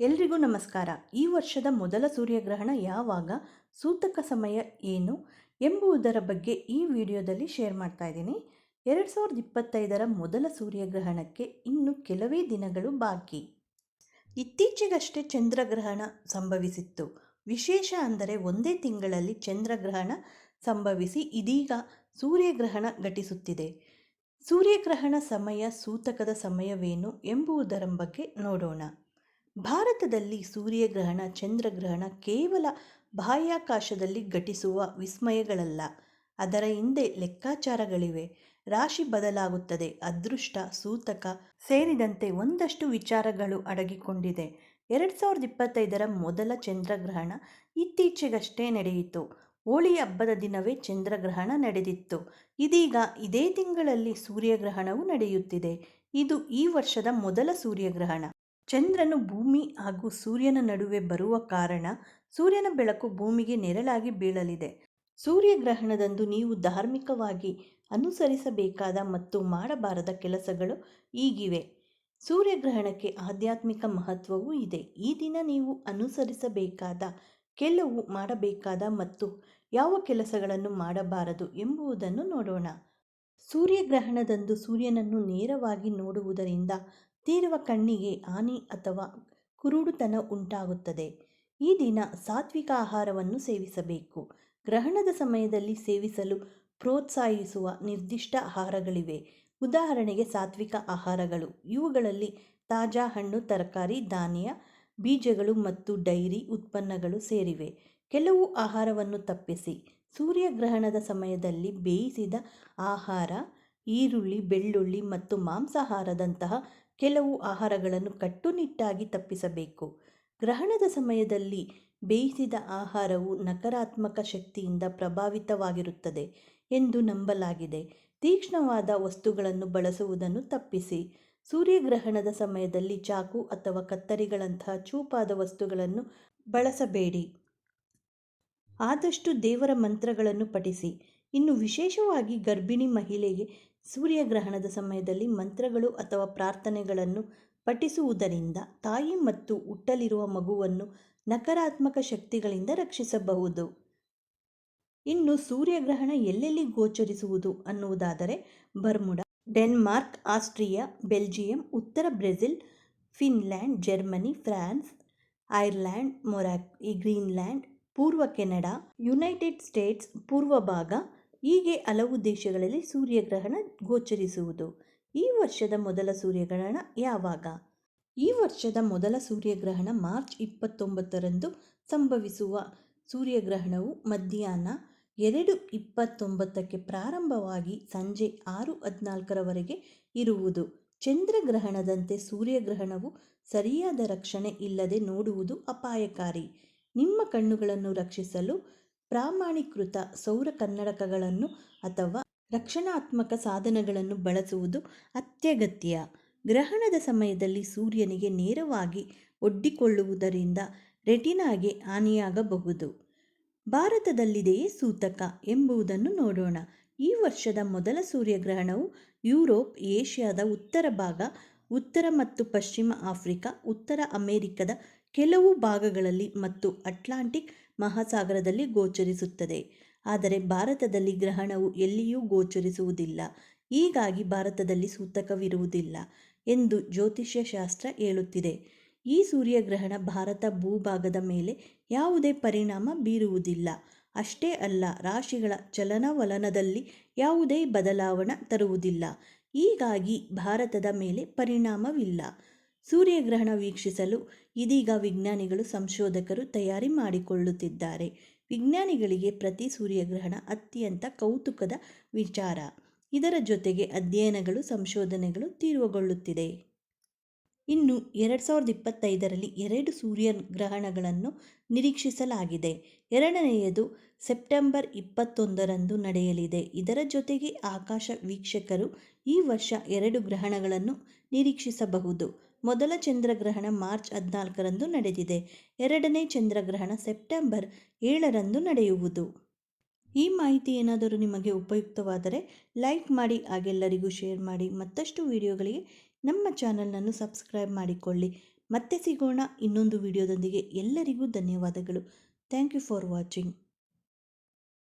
ಎಲ್ರಿಗೂ ನಮಸ್ಕಾರ. ಈ ವರ್ಷದ ಮೊದಲ ಸೂರ್ಯಗ್ರಹಣ ಯಾವಾಗ, ಸೂತಕ ಸಮಯ ಏನು ಎಂಬುದರ ಬಗ್ಗೆ ಈ ವಿಡಿಯೋದಲ್ಲಿ ಶೇರ್ ಮಾಡ್ತಾ ಇದ್ದೀನಿ. ಎರಡು ಸಾವಿರದ ಇಪ್ಪತ್ತೈದರ ಮೊದಲ ಸೂರ್ಯಗ್ರಹಣಕ್ಕೆ ಇನ್ನು ಕೆಲವೇ ದಿನಗಳು ಬಾಕಿ. ಇತ್ತೀಚೆಗಷ್ಟೇ ಚಂದ್ರಗ್ರಹಣ ಸಂಭವಿಸಿತ್ತು. ವಿಶೇಷ ಅಂದರೆ ಒಂದೇ ತಿಂಗಳಲ್ಲಿ ಚಂದ್ರಗ್ರಹಣ ಸಂಭವಿಸಿ ಇದೀಗ ಸೂರ್ಯಗ್ರಹಣ ಘಟಿಸುತ್ತಿದೆ. ಸೂರ್ಯಗ್ರಹಣ ಸಮಯ ಸೂತಕದ ಸಮಯವೇನು ಎಂಬುದರ ಬಗ್ಗೆ ನೋಡೋಣ. ಭಾರತದಲ್ಲಿ ಸೂರ್ಯಗ್ರಹಣ, ಚಂದ್ರಗ್ರಹಣ ಕೇವಲ ಬಾಹ್ಯಾಕಾಶದಲ್ಲಿ ಘಟಿಸುವ ವಿಸ್ಮಯಗಳಲ್ಲ. ಅದರ ಹಿಂದೆ ಲೆಕ್ಕಾಚಾರಗಳಿವೆ. ರಾಶಿ ಬದಲಾಗುತ್ತದೆ, ಅದೃಷ್ಟ, ಸೂತಕ ಸೇರಿದಂತೆ ಒಂದಷ್ಟು ವಿಚಾರಗಳು ಅಡಗಿಕೊಂಡಿದೆ. ಎರಡು ಸಾವಿರದ ಇಪ್ಪತ್ತೈದರ ಮೊದಲ ಚಂದ್ರಗ್ರಹಣ ಇತ್ತೀಚೆಗಷ್ಟೇ ನಡೆಯಿತು. ಹೋಳಿ ಹಬ್ಬದ ದಿನವೇ ಚಂದ್ರಗ್ರಹಣ ನಡೆದಿತ್ತು. ಇದೀಗ ಇದೇ ತಿಂಗಳಲ್ಲಿ ಸೂರ್ಯಗ್ರಹಣವು ನಡೆಯುತ್ತಿದೆ. ಇದು ಈ ವರ್ಷದ ಮೊದಲ ಸೂರ್ಯಗ್ರಹಣ. ಚಂದ್ರನು ಭೂಮಿ ಹಾಗೂ ಸೂರ್ಯನ ನಡುವೆ ಬರುವ ಕಾರಣ ಸೂರ್ಯನ ಬೆಳಕು ಭೂಮಿಗೆ ನೆರಳಾಗಿ ಬೀಳಲಿದೆ. ಸೂರ್ಯಗ್ರಹಣದಂದು ನೀವು ಧಾರ್ಮಿಕವಾಗಿ ಅನುಸರಿಸಬೇಕಾದ ಮತ್ತು ಮಾಡಬಾರದ ಕೆಲಸಗಳು ಈಗಿವೆ. ಸೂರ್ಯಗ್ರಹಣಕ್ಕೆ ಆಧ್ಯಾತ್ಮಿಕ ಮಹತ್ವವೂ ಇದೆ. ಈ ದಿನ ನೀವು ಅನುಸರಿಸಬೇಕಾದ, ಕೆಲವು ಮಾಡಬೇಕಾದ ಮತ್ತು ಯಾವ ಕೆಲಸಗಳನ್ನು ಮಾಡಬಾರದು ಎಂಬುದನ್ನು ನೋಡೋಣ. ಸೂರ್ಯಗ್ರಹಣದಂದು ಸೂರ್ಯನನ್ನು ನೇರವಾಗಿ ನೋಡುವುದರಿಂದ ತೀರುವ ಕಣ್ಣಿಗೆ ಹಾನಿ ಅಥವಾ ಕುರುಡುತನ ಉಂಟಾಗುತ್ತದೆ. ಈ ದಿನ ಸಾತ್ವಿಕ ಆಹಾರವನ್ನು ಸೇವಿಸಬೇಕು. ಗ್ರಹಣದ ಸಮಯದಲ್ಲಿ ಸೇವಿಸಲು ಪ್ರೋತ್ಸಾಹಿಸುವ ನಿರ್ದಿಷ್ಟ ಆಹಾರಗಳಿವೆ. ಉದಾಹರಣೆಗೆ ಸಾತ್ವಿಕ ಆಹಾರಗಳು. ಇವುಗಳಲ್ಲಿ ತಾಜಾ ಹಣ್ಣು, ತರಕಾರಿ, ಧಾನ್ಯ, ಬೀಜಗಳು ಮತ್ತು ಡೈರಿ ಉತ್ಪನ್ನಗಳು ಸೇರಿವೆ. ಕೆಲವು ಆಹಾರವನ್ನು ತಪ್ಪಿಸಿ. ಸೂರ್ಯಗ್ರಹಣದ ಸಮಯದಲ್ಲಿ ಬೇಯಿಸಿದ ಆಹಾರ ಈರುಳ್ಳಿ, ಬೆಳ್ಳುಳ್ಳಿ ಮತ್ತು ಮಾಂಸಾಹಾರದಂತಹ ಕೆಲವು ಆಹಾರಗಳನ್ನು ಕಟ್ಟುನಿಟ್ಟಾಗಿ ತಪ್ಪಿಸಬೇಕು. ಗ್ರಹಣದ ಸಮಯದಲ್ಲಿ ಬೇಯಿಸಿದ ಆಹಾರವು ನಕಾರಾತ್ಮಕ ಶಕ್ತಿಯಿಂದ ಪ್ರಭಾವಿತವಾಗಿರುತ್ತದೆ ಎಂದು ನಂಬಲಾಗಿದೆ. ತೀಕ್ಷ್ಣವಾದ ವಸ್ತುಗಳನ್ನು ಬಳಸುವುದನ್ನು ತಪ್ಪಿಸಿ. ಸೂರ್ಯಗ್ರಹಣದ ಸಮಯದಲ್ಲಿ ಚಾಕು ಅಥವಾ ಕತ್ತರಿಗಳಂತಹ ಚೂಪಾದ ವಸ್ತುಗಳನ್ನು ಬಳಸಬೇಡಿ. ಆದಷ್ಟು ದೇವರ ಮಂತ್ರಗಳನ್ನು ಪಠಿಸಿ. ಇನ್ನು ವಿಶೇಷವಾಗಿ ಗರ್ಭಿಣಿ ಮಹಿಳೆಗೆ ಸೂರ್ಯಗ್ರಹಣದ ಸಮಯದಲ್ಲಿ ಮಂತ್ರಗಳು ಅಥವಾ ಪ್ರಾರ್ಥನೆಗಳನ್ನು ಪಠಿಸುವುದರಿಂದ ತಾಯಿ ಮತ್ತು ಹುಟ್ಟಲಿರುವ ಮಗುವನ್ನು ನಕಾರಾತ್ಮಕ ಶಕ್ತಿಗಳಿಂದ ರಕ್ಷಿಸಬಹುದು. ಇನ್ನು ಸೂರ್ಯಗ್ರಹಣ ಎಲ್ಲೆಲ್ಲಿ ಗೋಚರಿಸುವುದು ಅನ್ನುವುದಾದರೆ ಬರ್ಮುಡಾ, ಡೆನ್ಮಾರ್ಕ್, ಆಸ್ಟ್ರಿಯಾ, ಬೆಲ್ಜಿಯಂ, ಉತ್ತರ Brazil, Finland, Germany, France Ireland Morocco Greenland, ಪೂರ್ವ ಕೆನಡಾ, ಯುನೈಟೆಡ್ ಸ್ಟೇಟ್ಸ್, ಪೂರ್ವ ಭಾಗ ಹೀಗೆ ಹಲವು ದೇಶಗಳಲ್ಲಿ ಸೂರ್ಯಗ್ರಹಣ ಗೋಚರಿಸುವುದು. ಈ ವರ್ಷದ ಮೊದಲ ಸೂರ್ಯಗ್ರಹಣ ಯಾವಾಗ? ಈ ವರ್ಷದ ಮೊದಲ ಸೂರ್ಯಗ್ರಹಣ ಮಾರ್ಚ್ ಇಪ್ಪತ್ತೊಂಬತ್ತರಂದು ಸಂಭವಿಸುವ ಸೂರ್ಯಗ್ರಹಣವು ಮಧ್ಯಾಹ್ನ ಎರಡು ಇಪ್ಪತ್ತೊಂಬತ್ತಕ್ಕೆ ಪ್ರಾರಂಭವಾಗಿ ಸಂಜೆ ಆರು ಹದಿನಾಲ್ಕರವರೆಗೆ ಇರುವುದು. ಚಂದ್ರಗ್ರಹಣದಂತೆ ಸೂರ್ಯಗ್ರಹಣವು ಸರಿಯಾದ ರಕ್ಷಣೆ ಇಲ್ಲದೆ ನೋಡುವುದು ಅಪಾಯಕಾರಿ. ನಿಮ್ಮ ಕಣ್ಣುಗಳನ್ನು ರಕ್ಷಿಸಲು ಪ್ರಾಮಾಣೀಕೃತ ಸೌರ ಕನ್ನಡಕಗಳನ್ನು ಅಥವಾ ರಕ್ಷಣಾತ್ಮಕ ಸಾಧನಗಳನ್ನು ಬಳಸುವುದು ಅತ್ಯಗತ್ಯ. ಗ್ರಹಣದ ಸಮಯದಲ್ಲಿ ಸೂರ್ಯನಿಗೆ ನೇರವಾಗಿ ಒಡ್ಡಿಕೊಳ್ಳುವುದರಿಂದ ರೆಟಿನಾಗೆ ಹಾನಿಯಾಗಬಹುದು. ಭಾರತದಲ್ಲಿದೆಯೇ ಸೂತಕ ಎಂಬುದನ್ನು ನೋಡೋಣ. ಈ ವರ್ಷದ ಮೊದಲ ಸೂರ್ಯಗ್ರಹಣವು ಯುರೋಪ್, ಏಷ್ಯಾದ ಉತ್ತರ ಭಾಗ, ಉತ್ತರ ಮತ್ತು ಪಶ್ಚಿಮ ಆಫ್ರಿಕಾ, ಉತ್ತರ ಅಮೆರಿಕದ ಕೆಲವು ಭಾಗಗಳಲ್ಲಿ ಮತ್ತು ಅಟ್ಲಾಂಟಿಕ್ ಮಹಾಸಾಗರದಲ್ಲಿ ಗೋಚರಿಸುತ್ತದೆ. ಆದರೆ ಭಾರತದಲ್ಲಿ ಗ್ರಹಣವು ಎಲ್ಲಿಯೂ ಗೋಚರಿಸುವುದಿಲ್ಲ. ಹೀಗಾಗಿ ಭಾರತದಲ್ಲಿ ಸೂತಕವಿರುವುದಿಲ್ಲ ಎಂದು ಜ್ಯೋತಿಷ್ಯ ಶಾಸ್ತ್ರ ಹೇಳುತ್ತಿದೆ. ಈ ಸೂರ್ಯಗ್ರಹಣ ಭಾರತ ಭೂಭಾಗದ ಮೇಲೆ ಯಾವುದೇ ಪರಿಣಾಮ ಬೀರುವುದಿಲ್ಲ. ಅಷ್ಟೇ ಅಲ್ಲ, ರಾಶಿಗಳ ಚಲನವಲನದಲ್ಲಿ ಯಾವುದೇ ಬದಲಾವಣೆ ತರುವುದಿಲ್ಲ. ಹೀಗಾಗಿ ಭಾರತದ ಮೇಲೆ ಪರಿಣಾಮವಿಲ್ಲ. ಸೂರ್ಯಗ್ರಹಣ ವೀಕ್ಷಿಸಲು ಇದೀಗ ವಿಜ್ಞಾನಿಗಳು ಸಂಶೋಧಕರು ತಯಾರಿ ಮಾಡಿಕೊಳ್ಳುತ್ತಿದ್ದಾರೆ. ವಿಜ್ಞಾನಿಗಳಿಗೆ ಪ್ರತಿ ಸೂರ್ಯಗ್ರಹಣ ಅತ್ಯಂತ ಕೌತುಕದ ವಿಚಾರ. ಇದರ ಜೊತೆಗೆ ಅಧ್ಯಯನಗಳು, ಸಂಶೋಧನೆಗಳು ತೀವ್ರಗೊಳ್ಳುತ್ತಿದೆ. ಇನ್ನು ಎರಡು ಸಾವಿರದ ಇಪ್ಪತ್ತೈದರಲ್ಲಿ ಎರಡು ಸೂರ್ಯಗ್ರಹಣಗಳನ್ನು ನಿರೀಕ್ಷಿಸಲಾಗಿದೆ. ಎರಡನೆಯದು ಸೆಪ್ಟೆಂಬರ್ ಇಪ್ಪತ್ತೊಂದರಂದು ನಡೆಯಲಿದೆ. ಇದರ ಜೊತೆಗೆ ಆಕಾಶ ವೀಕ್ಷಕರು ಈ ವರ್ಷ ಎರಡು ಗ್ರಹಣಗಳನ್ನು ನಿರೀಕ್ಷಿಸಬಹುದು. ಮೊದಲ ಚಂದ್ರಗ್ರಹಣ ಮಾರ್ಚ್ ಹದಿನಾಲ್ಕರಂದು ನಡೆದಿದೆ. ಎರಡನೇ ಚಂದ್ರಗ್ರಹಣ ಸೆಪ್ಟೆಂಬರ್ ಏಳರಂದು ನಡೆಯುವುದು. ಈ ಮಾಹಿತಿ ಏನಾದರೂ ನಿಮಗೆ ಉಪಯುಕ್ತವಾದರೆ ಲೈಕ್ ಮಾಡಿ, ಹಾಗೆಲ್ಲರಿಗೂ ಶೇರ್ ಮಾಡಿ. ಮತ್ತಷ್ಟು ವಿಡಿಯೋಗಳಿಗೆ ನಮ್ಮ ಚಾನಲನ್ನು ಸಬ್ಸ್ಕ್ರೈಬ್ ಮಾಡಿಕೊಳ್ಳಿ. ಮತ್ತೆ ಸಿಗೋಣ ಇನ್ನೊಂದು ವಿಡಿಯೋದೊಂದಿಗೆ. ಎಲ್ಲರಿಗೂ ಧನ್ಯವಾದಗಳು. Thank you for watching.